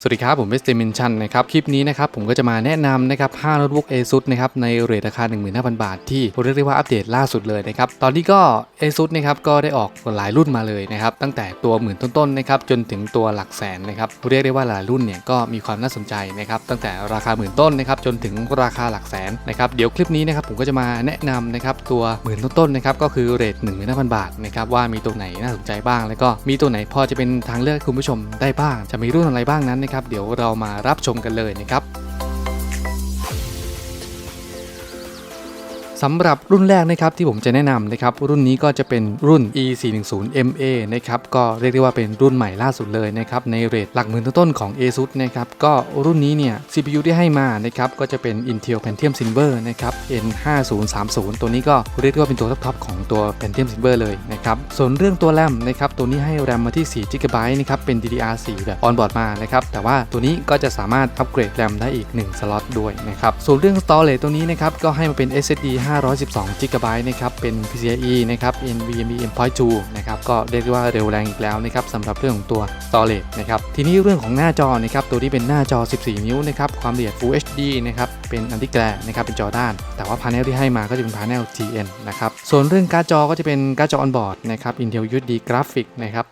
สวัสดีครับ ผมเวสเตมินชันนะครับ คลิปนี้นะครับผมก็จะมาแนะนำนะครับ5โน้ตบุ๊ก ASUS นะครับในเรทราคา 15,000 บาท ที่เรียกได้ว่าอัปเดตล่าสุดเลยนะครับตอนนี้ก็ ASUS นะครับก็ได้ออกหลายรุ่นมาเลยนะครับตั้งแต่ตัวหมื่นต้นๆนะครับจนถึงตัวหลักแสนนะครับเรียกได้ว่าหลายรุ่นเนี่ยก็มีความน่าสนใจนะครับตั้งแต่ราคาหมื่นต้นนะครับจนถึงราคาหลักแสนนะครับเดี๋ยวคลิปนี้นะครับผมก็จะมาแนะนำนะครับตัวหมื่นต้นๆนะครับก็คือเรท15,000 บาทนะครับว่ามีตัวไหนน่าสนใจบ้าง แล้วก็มีตัวไหนพอจะเป็นทางเลือกคุณผู้ชมได้บ้าง จะมีรุ่นอะไรบ้างนั้นนะครับ เดี๋ยวเรามารับชมกันเลยนะครับ สำหรับรุ่นแรกนะครับที่ผมจะแนะนำนะครับรุ่นนี้ก็จะเป็นรุ่น E410MA นะครับก็เรียกได้ว่าเป็นรุ่นใหม่ล่าสุดเลยนะครับในเรทหลักหมื่นต้นๆของ ASUS นะครับก็รุ่นนี้เนี่ย CPU ที่ให้มานะครับก็จะเป็น Intel Pentium Silver นะครับ N5030 ตัวนี้ก็เรียกได้ว่าเป็นตัวท็อปๆของตัว Pentium Silver เลยนะครับส่วนเรื่องตัวแรมนะครับตัวนี้ให้แรมมาที่4 GB นะครับเป็น DDR4 แบบออนบอร์ดมานะครับแต่ว่าตัวนี้ก็จะสามารถอัปเกรดแรมได้อีก 1 สล็อตด้วยนะครับส่วนเรื่อง Storage ตัวนี้นะครับก็ให้มาเป็น SSD 512 GB นะครับ เป็น PCIe นะครับ NVMe M.2 นะครับ ก็เรียกได้ว่าเร็วแรงอีกแล้วนะครับสำหรับเรื่องของตัว storage นะครับ ทีนี้เรื่องของหน้าจอนะครับ ตัวนี้เป็นหน้าจอ 14 นิ้วนะครับ ความละเอียด Full HD นะครับ เป็นอันติแกรนะครับ เป็นจอด้าน แต่ว่าพาเนลที่ให้มาก็จะเป็นพาเนล TN นะครับ ส่วนเรื่องการ์ดจอก็จะเป็นการ์ดจอ on board นะครับ Intel UHD Graphic นะครับ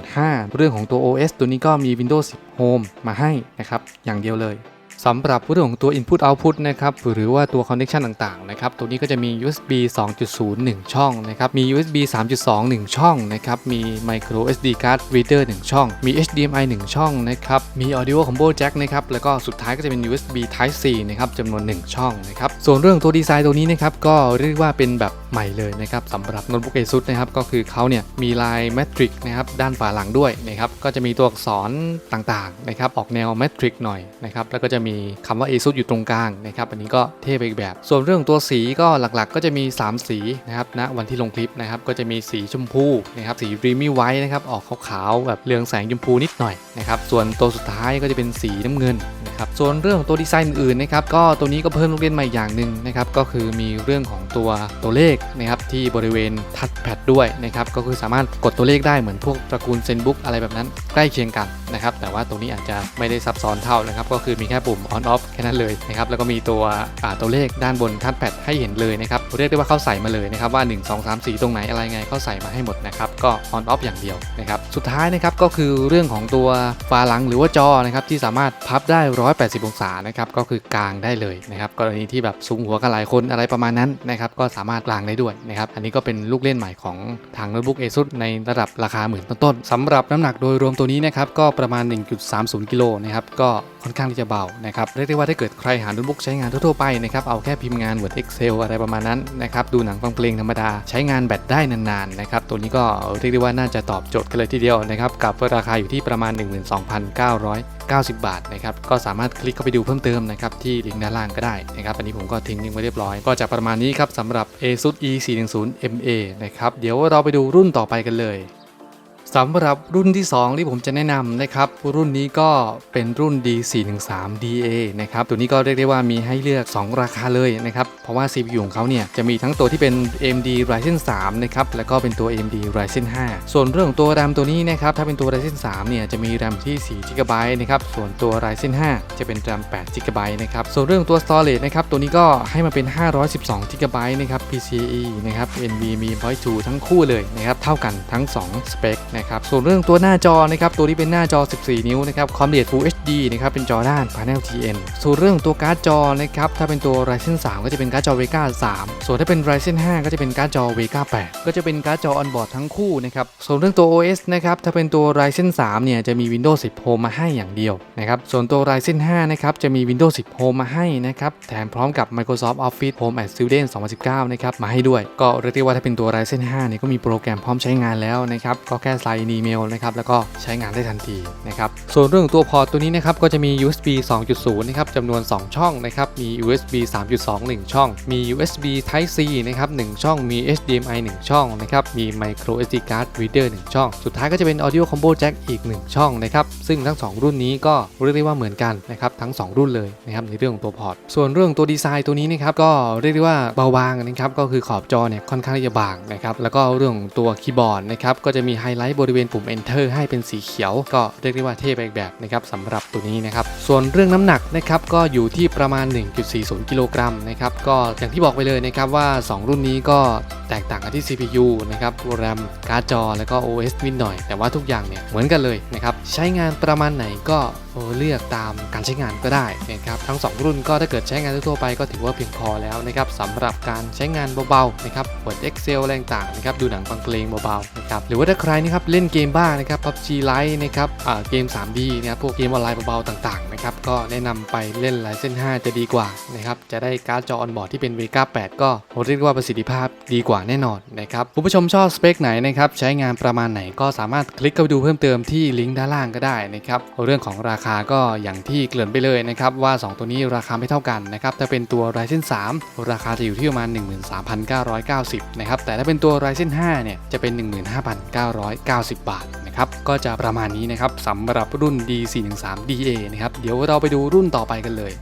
605 เรื่องของตัว OS ตัวนี้ก็มี Windows 10 Home มาให้นะครับ อย่างเดียวเลย สำหรับเรื่องของตัว Input Output นะครับหรือว่าตัว Connection ต่างๆนะครับตัวนี้ก็จะมี USB 2.0 1 ช่องนะครับมี USB 3.2 1 ช่องนะครับมี Micro SD Card Reader 1 ช่อง มี HDMI 1 ช่องนะครับมี Audio Combo Jack นะครับแล้วก็สุดท้ายก็จะเป็น USB Type C นะครับจำนวน 1 ช่องนะครับส่วนเรื่องตัวดีไซน์ตัวนี้นะครับก็เรียกว่าเป็นแบบใหม่เลยนะครับสำหรับโน้ตบุ๊ก ASUS นะครับก็คือเขาเนี่ยมีลายแมทริกนะครับด้านฝาหลังด้วยนะครับก็จะมีตัวอักษรต่างๆนะครับออกแนวแมทริกหน่อยนะครับแล้วก็จะมีคำว่า ASUS อยู่ตรงกลางนะครับอันนี้ก็เท่ไปอีกแบบ ส่วนเรื่องตัวสีก็หลักๆ ก็จะมี 3 สีนะครับณวันที่ลงคลิปนะครับก็จะมีสีชมพูนะครับสีรีมี่ไวท์นะครับออกขาวๆแบบเรืองแสงชมพูนิดหน่อยนะครับส่วนตัวสุดท้ายก็จะเป็นสีน้ำเงินนะครับส่วนเรื่องของตัวดีไซน์อื่นๆนะครับก็ตัวนี้ก็เพิ่มลูกเล่นใหม่อย่างหนึ่งนะครับก็คือมีเรื่องของตัวตัวเลขนะครับที่บริเวณทัชแพดด้วยนะครับก็คือสามารถกดตัวเลขได้เหมือนพวกตระกูลเซนบุ๊กอะไรแบบนั้นใกล้เคียงกันนะครับแต่ว่าตรงนี้อาจจะไม่ได้ซับซ้อนเท่านะครับก็คือมีแค่ปุ่ม on off แค่นั้นเลยนะครับแล้วก็มีตัวตัวเลขด้านบนทัชแพดให้เห็นเลยนะครับเรียกได้ว่าเขาใส่มาเลยนะครับว่า 1 2 3 4 ตรงไหนอะไรไงเขาใส่มาให้หมดนะครับก็ on off อย่างเดียวนะครับสุดท้ายนะครับก็คือเรื่องของตัวฝาหลังหรือว่าจอนะครับที่สามารถพับได้ 180 องศานะครับก็คือกลางได้เลยนะครับกรณีที่แบบสูงหัวกันหลายคนอะไรประมาณนั้นนะครับก็สามารถกลางได้ด้วยนะครับอันนี้ก็เป็นลูกเล่นใหม่ของทางโน้ตบุ๊ก ASUS ในระดับราคาหมื่นต้นๆสำหรับน้ำหนักโดยรวมตัวนี้นะครับก็ประมาณ 1.30 กิโลนะครับก็ค่อนข้างที่จะเบานะครับเรียกได้ว่าถ้าเกิดใครหาโน้ตบุ๊กใช้งานทั่วๆไปนะครับเอาแค่พิมพ์งาน Word Excel อะไรประมาณนั้นนะครับดูหนังฟังเพลงธรรมดาใช้งานแบตได้นานๆนะครับตัวนี้ก็เรียกได้ว่าน่าจะตอบโจทย์กันเลยทีเดียวนะครับกับราคาอยู่ที่ประมาณ 90 บาทนะครับก็สามารถคลิกเข้าไปดูเพิ่มเติมนะครับที่ลิงก์ด้านล่างก็ได้นะครับอันนี้ผมก็ทิ้งลิงก์ไว้เรียบร้อย ก็จะประมาณนี้ครับสำหรับ ASUS E410MA นะครับเดี๋ยวเราไปดูรุ่นต่อไปกันเลย สำหรับรุ่นที่ 2 ที่ผมจะแนะนำนะครับ รุ่นนี้ก็เป็นรุ่น D413DA นะครับ ตัวนี้ก็เรียกได้ว่ามีให้เลือก 2 ราคาเลยนะครับ เพราะว่า CPU ของเขาเนี่ยจะมีทั้งตัวที่เป็น AMD Ryzen 3 นะครับ แล้วก็เป็นตัว AMD Ryzen 5 ส่วนเรื่องของตัว RAM ตัวนี้นะครับ ถ้าเป็นตัว Ryzen 3 เนี่ยจะมี RAM ที่4 GB นะครับ ส่วนตัว Ryzen 5 จะเป็น RAM 8 GB นะครับ ส่วนเรื่องตัว Storage นะครับ ตัวนี้ก็ให้มาเป็น 512 GB นะครับ PCIe นะครับ NVMe 2ทั้งคู่เลยนะครับ เท่ากันทั้ง 2 สเปคนะครับส่วนเรื่องตัวหน้าจอนะครับตัวนี้เป็นหน้าจอ 14 นิ้วนะครับความละเอียด Full HD นะครับเป็นจอด้าน Panel TN ส่วนเรื่องตัวการ์ดจอนะครับถ้าเป็นตัว Ryzen 3 ก็จะเป็นการ์ดจอ Vega 3 ส่วนถ้าเป็น Ryzen 5 ก็จะเป็นการ์ดจอ Vega 8 ก็จะเป็นการ์ดจอ on board ทั้งคู่นะครับส่วนเรื่องตัว OS นะครับถ้าเป็นตัว Ryzen 3 เนี่ยจะมี Windows 10 Home มาให้อย่างเดียวนะครับส่วนตัว Ryzen 5 นะครับจะมี Windows 10 Home มาให้นะครับแถมพร้อมกับ Microsoft Office Home and Student 2019 นะครับมาให้ด้วย ก็เรียกได้ว่าถ้าเป็นตัว Ryzen 5 เนี่ยก็มีโปรแกรมพร้อมใช้งานแล้วนะครับก็แค่ใส่อีเมลนะครับแล้วก็ใช้งานได้ทันทีนะครับส่วนเรื่องตัวพอร์ตตัวนี้นะครับก็จะมี USB 2.0 นะครับจำนวน 2 ช่องนะครับมี USB 3.2 1 ช่อง มี USB Type C นะครับ1ช่องมี HDMI 1 ช่องนะครับมี Micro SD Card Reader 1 ช่อง สุดท้ายก็จะเป็น Audio Combo Jack อีก 1 ช่องนะครับซึ่งทั้ง 2 รุ่นนี้ก็เรียกได้ว่าเหมือนกันนะครับทั้ง 2 รุ่นเลยนะครับในเรื่องของตัวพอร์ตส่วนเรื่องตัวดีไซน์ตัวนี้นะครับก็เรียกได้ว่าเบาบางนะครับก็คือขอบจอเนี่ยค่อนข้างที่จะบางนะครับแล้วก็เรื่องของตัวคีย์บอร์ดนะครับก็จะมีไฮไลท์บริเวณปุ่ม enter ให้เป็นสีเขียว ก็เรียกได้ว่าเท่ไปอีกแบบนะครับสำหรับตัวนี้นะครับ ส่วนเรื่องน้ำหนักนะครับก็อยู่ที่ประมาณ 1.40 กิโลกรัมนะครับก็อย่างที่บอกไปเลยนะครับว่า 2 รุ่นนี้ก็แตกต่างกันที่ CPU นะครับแรมการ์ดจอ แล้วก็ OS นิดหน่อย แต่ว่าทุกอย่างเนี่ยเหมือนกันเลยนะครับใช้งานประมาณไหนก็เลือกตามการใช้งานก็ได้นะครับทั้ง 2 รุ่นก็ถ้าเกิดใช้งานทั่วไปก็ถือว่าเพียงพอแล้วนะครับสำหรับการใช้งานเบาๆนะครับเปิด Excel อะไรต่างนะครับดูหนังฟังเพลงเบาๆนะครับหรือว่าถ้าใครนะครับเล่นเกมบ้างนะครับ PUBG Lite นะครับเกม 3D นะครับพวกเกมออนไลน์เบาๆต่างๆ นะครับก็แนะนำไปเล่น Ryzen 5จะดีกว่านะครับจะได้การ์ดจอออนบอร์ดที่เป็น Vega 8 ก็เรียกว่าประสิทธิภาพดีกว่าแน่นอนนะครับคุณผู้ชมชอบสเปคไหนนะครับใช้งานประมาณไหนก็สามารถคลิกเข้าไปดูเพิ่มเติมที่ลิงก์ด้านล่างก็ได้นะครับเรื่องของราคาก็อย่างที่เกริ่นไปเลยนะครับว่า 2 ตัวนี้ราคาไม่เท่ากันนะครับถ้าเป็นตัว Ryzen 3 ราคาจะอยู่ที่ประมาณ 13,990นะครับแต่ถ้าเป็นตัว Ryzen 5เนี่ยจะเป็น 15,990 บาทนะครับก็จะประมาณนี้นะครับสำหรับรุ่น D413DA นะครับเดี๋ยวเราไปดูรุ่นต่อไปกันเลย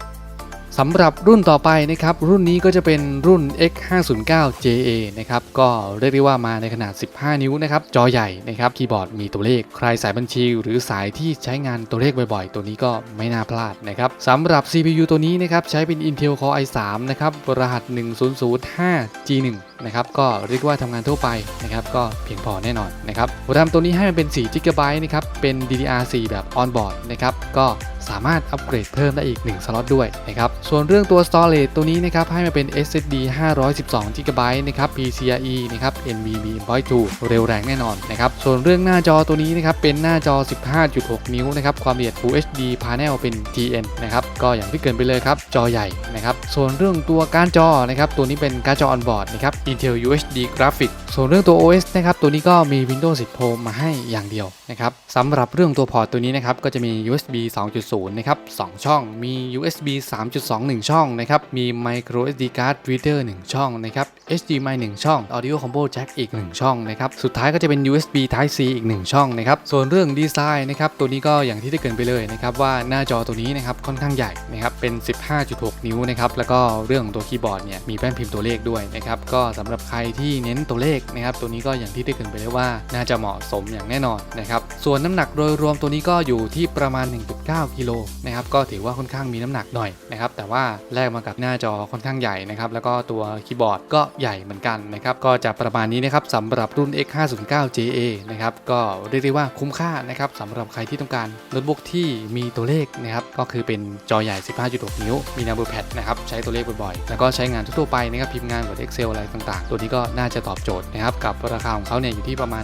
สำหรับรุ่นต่อไปนะครับ รุ่นนี้ก็จะเป็นรุ่น X509JA นะครับ ก็เรียกได้ว่ามาในขนาด 15 นิ้วนะครับ จอใหญ่นะครับ คีย์บอร์ดมีตัวเลข ใครสายบัญชี หรือสายที่ใช้งานตัวเลขบ่อยๆ ตัวนี้ก็ไม่น่าพลาดนะครับสำหรับ CPU ตัวนี้นะครับ ใช้เป็น Intel Core i3 นะครับ รหัส 1005G1 นะครับก็เรียกว่าทำงานทั่วไปนะครับก็เพียงพอแน่นอนนะครับ RAM ตัวนี้ให้มันเป็น4 GB นะครับเป็น DDR4 แบบ on board นะครับก็สามารถอัปเกรดเพิ่มได้อีก 1 สล็อตด้วยนะครับส่วนเรื่องตัว storage ตัวนี้นะครับให้มาเป็น SSD 512 GB นะครับ PCIe นะครับ NVMe 2เร็วแรงแน่นอนนะครับส่วนเรื่องหน้าจอตัวนี้นะครับเป็นหน้าจอ 15.6 นิ้วนะครับความละเอียด Full HD Panel เป็น TN นะครับก็อย่างที่เกินไปเลยครับจอใหญ่นะครับส่วนเรื่องตัวการจอนะครับตัวนี้เป็นการ์ดจอ on board นะครับ Intel UHD Graphics ส่วนเรื่องตัว OS นะครับตัวนี้ก็มี Windows 10 Pro มาให้อย่างเดียวนะครับสำหรับเรื่องตัวพอร์ตตัวนี้นะครับก็จะมี USB 2.0 นะครับ 2 ช่อง มี USB 3.2 1 ช่องนะครับ มี Micro SD Card Reader 1 ช่องนะครับ HDMI 1 ช่อง Audio Combo Jack อีก 1 ช่องนะครับ สุดท้ายก็จะเป็น USB Type C อีก 1 ช่องนะครับ ส่วนเรื่องดีไซน์นะครับตัวนี้ก็อย่างที่ได้เกรินไปเลยนะครับว่าหน้าจอตัวนี้นะครับค่อนข้างใหญ่นะครับเป็น 15.6 นิ้วนะครับแล้วก็เรื่องของตัวคีย์บอร์ดเนี่ยมีแป้นพิมพ์ตัวเลขด้วยนะครับก็สำหรับใครที่เน้นตัวเลขนะครับ ตัวนี้ก็อย่างที่ได้เกรินไปเลยว่า น่าจะเหมาะสมอย่างแน่นอนนะครับ ส่วนน้ำหนักโดยรวมตัวนี้ก็อยู่ที่ประมาณ 1.9 กิโลนะครับ ก็ถือว่าค่อนข้างมีน้ำหนักหน่อยนะครับ แต่ว่าแลกมากับหน้าจอค่อนข้างใหญ่นะครับ แล้วก็ตัวคีย์บอร์ดก็ใหญ่เหมือนกันนะครับ ก็จะประมาณนี้นะครับสำหรับรุ่น X509JA นะครับ ก็เรียกได้ว่าคุ้มค่านะครับสำหรับใครที่ต้องการโน้ตบุ๊กที่มีตัวเลขนะครับ ก็คือเป็นจอใหญ่ 15.6 นิ้ว มี number pad นะครับ ใช้ตัวเลขบ่อยๆ แล้วก็ใช้งานทั่วไปนะครับ พิมพ์งาน Word Excel อะไรต่างๆ ตัวนี้ก็น่าจะตอบโจทย์นะครับกับราคาของเขาเนี่ยอยู่ที่ประมาณ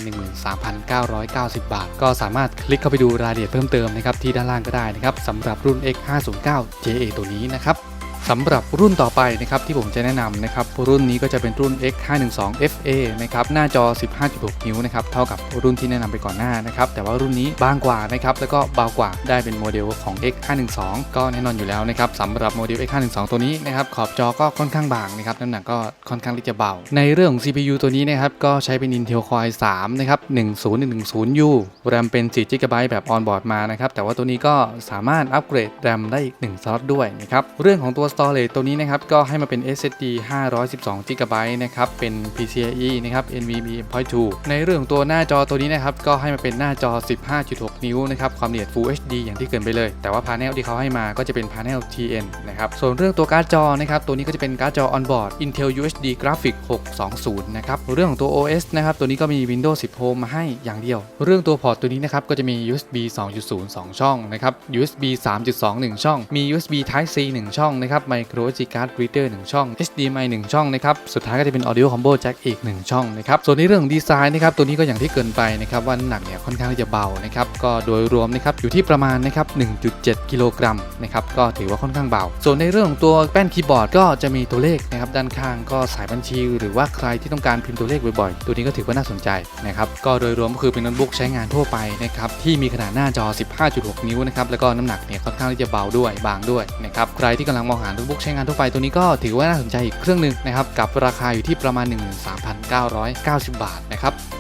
13,990 บาท ก็สามารถคลิกเข้าไปดูรายละเอียดเพิ่มเติมนะครับที่ด้านล่างก็ได้นะครับสำหรับรุ่น X509JA ตัวนี้นะครับ สำหรับรุ่นต่อไปนะครับที่ผมจะแนะนำนะครับรุ่นนี้ก็จะเป็นรุ่น X512FA นะครับหน้าจอ 15.6 นิ้วนะครับเท่ากับรุ่นที่แนะนำไปก่อนหน้านะครับแต่ว่ารุ่นนี้บางกว่านะครับแล้วก็เบากว่าได้เป็นโมเดลของ X512 ก็แน่นอนอยู่แล้วนะครับสำหรับโมเดล X512 ตัวนี้นะครับขอบจอก็ค่อนข้างบางนะครับน้ำหนักก็ค่อนข้างที่จะเบา ในเรื่องของ CPU ตัวนี้นะครับก็ใช้เป็น Intel Core i3 นะครับ 1010U RAM เป็น4 GB แบบ on board มานะครับแต่ว่าตัวนี้ก็สามารถอัปเกรด RAM ได้อีก1สล็อตด้วยนะครับเรื่องของตัว storage ตัวนี้นะครับ ก็ให้มาเป็น SSD 512 GB นะครับ เป็น PCIe นะครับ NVMe 2ในเรื่องของตัวหน้าจอตัวนี้นะครับ ก็ให้มาเป็นหน้าจอ 15.6 นิ้วนะครับ ความละเอียด Full HD อย่างที่เกินไปเลย แต่ว่าพา n e l ที่เขาให้มาก็จะเป็น panel TN นะครับ ส่วนเรื่องตัวการ์ดจอนะครับ ตัวนี้ก็จะเป็นการ์ดจอ on board Intel UHD Graphics 620 นะครับ เรื่องของตัว OS นะครับ ตัวนี้ก็มี Windows 10 Home มาให้อย่างเดียว เรื่องตัวพอร์ตตัวนี้นะครับ ก็จะมี USB 2.0 2 ช่องนะครับ USB 3.2 1 ช่อง มี USB Type C 1 ช่องนะครับ Micro SD Card Reader 1 ช่อง HDMI 1 ช่องนะครับสุดท้ายก็จะเป็น Audio Combo Jack อีก 1 ช่องนะครับส่วนในเรื่องของดีไซน์นะครับตัวนี้ก็อย่างที่เกินไปนะครับว่าน้ำหนักเนี่ยค่อนข้างที่จะเบานะครับก็โดยรวมนะครับอยู่ที่ประมาณนะครับ1.7 กิโลกรัมนะครับก็ถือว่าค่อนข้างเบา ส่วนในเรื่องของตัวแป้นคีย์บอร์ดก็จะมีตัวเลขนะครับด้านข้างก็สายบัญชี หรือว่าใครที่ต้องการพิมพ์ตัวเลขบ่อยๆ ตัวนี้ก็ถือว่าน่าสนใจนะครับก็โดยรวมก็คือเป็นโน้ตบุ๊กใช้งานทั่วไปนะครับที่มีขนาดหน้าจอ 15.6 นิ้วนะครับแล้วก็น้ำหนักเนี่ยค่อนข้างที่จะเบาด้วยบางด้วยนะครับใครที่กำลังมองหาโน้ตบุ๊กใช้งานทั่วไปตัวนี้ก็ถือว่าน่าสนใจอีกเครื่องหนึ่งนะครับกับราคาอยู่ที่ประมาณ 13,990 บาทนะครับ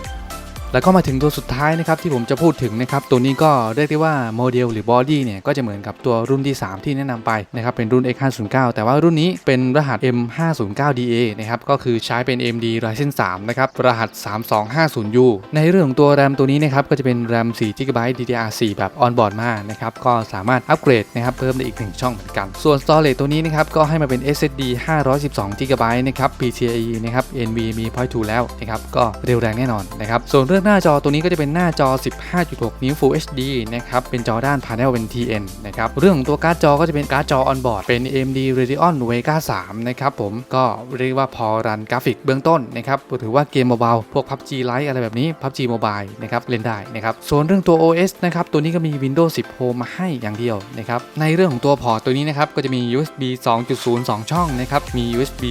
แล้วก็มาถึงตัวสุดท้ายนะครับที่ผมจะพูดถึงนะครับตัวนี้ก็เรียกได้ว่าโมเดลหรือบอดี้เนี่ยก็จะเหมือนกับตัวรุ่นที่ 3 ที่แนะนำไปนะครับเป็นรุ่น X509 แต่ว่ารุ่นนี้เป็นรหัส M509DA นะครับก็คือใช้เป็น AMD Ryzen 3นะครับรหัส 3250U ในเรื่องของตัวแรมตัวนี้นะครับก็จะเป็นแรม 4 GB DDR4 แบบ on board มานะครับก็สามารถอัปเกรดนะครับเพิ่มได้อีก 1 ช่องเหมือนกัน ส่วน storage ตัวนี้นะครับก็ให้มาเป็น SSD 512 GB นะครับ PCIe นะครับ NVMe Point 2แล้วนะครับก็เร็วแรงแน่นอนนะครับส่วนเรื่องหน้าจอตัวนี้ก็จะเป็นหน้าจอ 15.6 นิ้ว Full HD นะครับ เป็นจอด้าน panel เป็น TN นะครับ เรื่องของตัวการ์ดจอก็จะเป็นการ์ดจอ on board เป็น AMD Radeon Vega 3 นะครับผม ก็เรียกว่าพอรันกราฟิกเบื้องต้นนะครับหรือว่าเกมเบาๆ พวก PUBG Lite อะไรแบบนี้ PUBG Mobile นะครับ เล่นได้นะครับ ส่วนเรื่องตัว OS นะครับ ตัวนี้ก็มี Windows 10 Home มาให้อย่างเดียวนะครับ ในเรื่องของตัวพอร์ตตัวนี้นะครับ ก็จะมี USB 2.0 2 ช่องนะครับ มี USB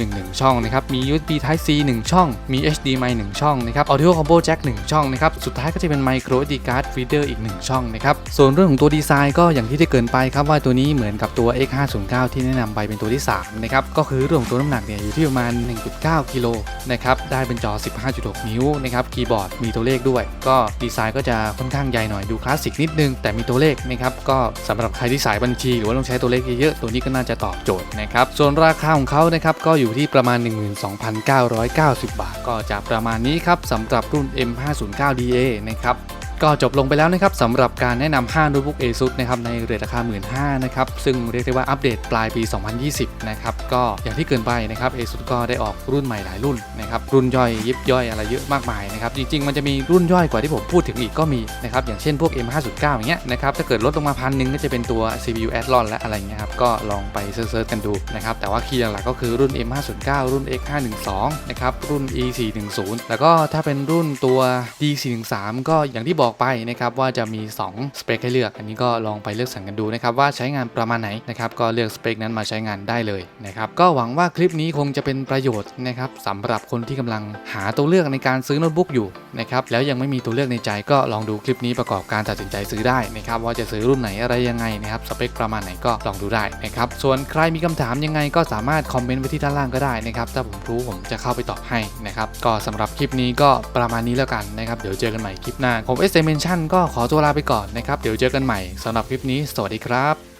3.11 ช่องนะครับ มี USB Type C 1 ช่อง มี HDMI 1 ช่องนะครับ Audio Combo Jack 1ช่องนะครับสุดท้ายก็จะเป็น Micro SD Card Reader อีก 1 ช่องนะครับส่วนเรื่องของตัวดีไซน์ก็อย่างที่ได้เกรินไปครับว่าตัวนี้เหมือนกับตัว X509 ที่แนะนำไปเป็นตัวที่3นะครับก็คือเรื่องของตัวน้ำหนักเนี่ยอยู่ที่ประมาณ 1.9 กิโลนะครับได้เป็นจอ 15.6 นิ้วนะครับคีย์บอร์ดมีตัวเลขด้วย ก็ดีไซน์ก็จะค่อนข้างใหญ่หน่อยดูคลาสสิกนิดนึงแต่มีตัวเลขนะครับก็สำหรับใครที่สายบัญชี หรือว่าต้องใช้ตัวเลขเยอะๆตัวนี้ก็น่าจะตอบโจทย์นะครับส่วนราคาของเขานะครับก็อยู่ที่ประมาณ 12,990 บาท ก็จะประมาณนี้ครับสำหรับรุ่น M509DA นะครับ ก็จบลงไปแล้วนะครับสำหรับการแนะนำ5โน้ตบุ๊ก ASUS นะครับในเรทราคา 15,000นะครับซึ่งเรียกได้ว่าอัปเดตปลายปี 2020 นะครับก็อย่างที่เกินไปนะครับ ASUS ก็ได้ออกรุ่นใหม่หลายรุ่นนะครับรุ่นย่อยยิบย่อยอะไรเยอะมากมายนะครับจริง ๆ มันจะมีรุ่นย่อยกว่าที่ผมพูดถึงอีกก็มีนะครับอย่างเช่นพวก M509 อย่างเงี้ยนะครับถ้าเกิดลดลงมาพันหนึ่งก็จะเป็นตัว CPU Athlon และอะไรเงี้ยครับก็ลองไปเซิร์ชกันดูนะครับแต่ว่าคีย์หลักๆก็คือรุ่น M509 รุ่น X512 นะครับรุ่น E410 แล้วก็ถ้าเป็นรุ่นตัว D413 ก็อย่างที่บอกไปนะครับว่าจะมี 2 สเปคให้เลือก อันนี้ก็ลองไปเลือกสั่งกันดูนะครับว่าใช้งานประมาณไหนนะครับก็เลือกสเปคนั้นมาใช้งานได้เลยนะครับก็หวังว่าคลิปนี้คงจะเป็นประโยชน์นะครับสำหรับคนที่กำลังหาตัวเลือกในการซื้อโน้ตบุ๊กอยู่นะครับแล้วยังไม่มีตัวเลือกในใจก็ลองดูคลิปนี้ประกอบการตัดสินใจซื้อได้นะครับว่าจะซื้อรุ่นไหนอะไรยังไงนะครับสเปคประมาณไหนก็ลองดูได้นะครับส่วนใครมีคำถามยังไงก็สามารถคอมเมนต์ไว้ที่ด้านล่างก็ได้นะครับถ้าผมรู้ผมจะเข้าไปตอบให้นะครับก็สำหรับคลิปนี้ก็ประมาณนี้แล้วกันนะครับเดี๋ยวเจอกันใหม่คลิปหน้าผม S Dimension ก็ขอตัวลาไปก่อนนะครับ เดี๋ยวเจอกันใหม่สำหรับคลิปนี้ สวัสดีครับ